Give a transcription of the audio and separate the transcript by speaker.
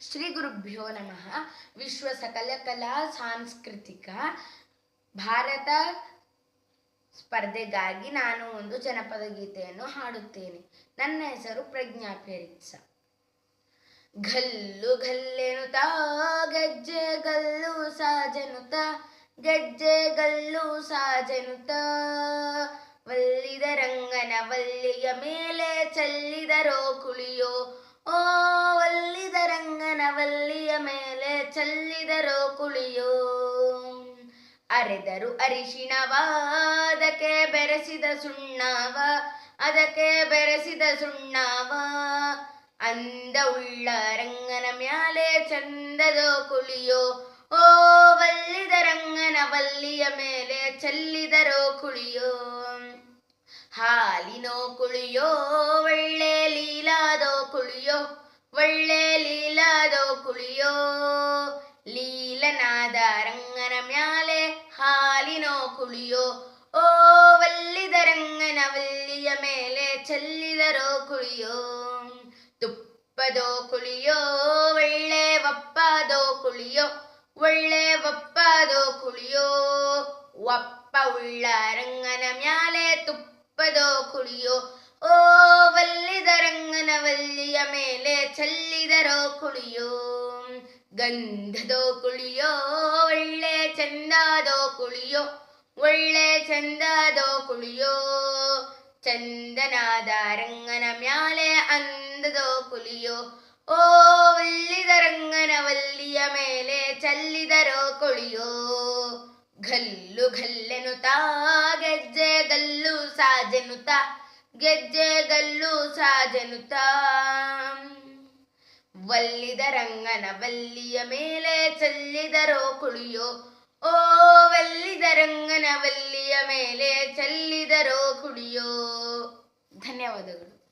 Speaker 1: ಶ್ರೀ ಗುರುಭ್ಯೋ ನಮಃ. ವಿಶ್ವ ಸಕಲ ಕಲಾ ಸಾಂಸ್ಕೃತಿಕ ಭಾರತ ಸ್ಪರ್ಧೆಗಾಗಿ ನಾನು ಒಂದು ಜನಪದ ಗೀತೆಯನ್ನು ಹಾಡುತ್ತೇನೆ. ನನ್ನ ಹೆಸರು ಪ್ರಜ್ಞಾ ಪೇರಿತ್ಸ. ಗಲ್ಲು ಗಲ್ಲೆನುತ ಗಜ್ಜೆ ಗಲ್ಲು ಸಾಜನುತ ಗಜ್ಜೆ ಗಲ್ಲು ಸಾಜನುತ ವಲ್ಲಿದ ರಂಗನ ವಲ್ಲಿಯ ಮೇಲೆ ಚಲ್ಲಿದರೋ ಕುಳಿಯೋ ಚೆಲ್ಲಿದರೋ ಕುಳಿಯೋ ಅರೆದರು ಅರಿಶಿಣವ ಅದಕ್ಕೆ ಬೆರೆಸಿದ ಸುಣ್ಣವ ಅದಕ್ಕೆ ಬೆರೆಸಿದ ಸುಣ್ಣವ ಅಂದ ಉಳ್ಳ ರಂಗನ ಮ್ಯಾಲೆ ಚಂದದೋ ಕುಳಿಯೋ ಓ ವಲ್ಲಿದ ರಂಗನ ವಲ್ಲಿಯ ಮೇಲೆ ಚೆಲ್ಲಿದರೋ ಕುಳಿಯೋ ಹಾಲಿನೋ ಕುಳಿಯೋ ಒಳ್ಳೆ ಲೀಲಾದೋ ಕುಳಿಯೋ ಒಳ್ಳೆ ಲೀಲಾದೋ ಕುಳಿಯೋ വല്ലിതനാദാരങ്ങനമ്യാലെ ഹാലിനോ കുളിയോ? ഓ വല്ലിതരങ്ങന വല്ലിയ മേലെ ചെല്ലിതരോ കുളിയോ? തുപ്പതോ കുളിയോ? വെള്ളേ വപ്പാതോ കുളിയോ? വെള്ളേ വപ്പാതോ കുളിയോ? വപ്പ ഉള്ള തുപ്പതോ കുളിയോ? ഓ വല്ലിതരങ്ങന വല്ലിയ മേലെ ചെല്ലിതരോ കുളിയോ? ಗಂಧದೋ ಕುಳಿಯೋ, ಒಳ್ಳೆ ಚಂದದೋ ಕುಳಿಯೋ, ಒಳ್ಳೆ ಚಂದದೋ ಕುಳಿಯೋ. ಚಂದನಾದ ರಂಗನ ಮ್ಯಾಲೆ ಅಂದದೋ ಕುಳಿಯೋ. ಓ, ಒಲ್ಲಿದ ರಂಗನ ವಲ್ಲಿಯ ಮೇಲೆ ಚಲ್ಲಿದರೋ ಕುಳಿಯೋ. ಗಲ್ಲು ಗಲ್ಲೆನುತಾ ಗೆಜ್ಜೆ ಗಲ್ಲು ಸಾಜೆನುತಾ ಗೆಜ್ಜೆ ಗಲ್ಲು ಸಾಜನುತಾ ವಲ್ಲಿದ ರಂಗನ ವಲ್ಲಿಯ ಮೇಲೆ ಚೆಲ್ಲಿದರೋ ಕುಳಿಯೋ ಓ ವಲ್ಲಿದ ರಂಗನ ವಲ್ಲಿಯ ಮೇಲೆ ಚೆಲ್ಲಿದರೋ ಕುಳಿಯೋ ಧನ್ಯವಾದಗಳು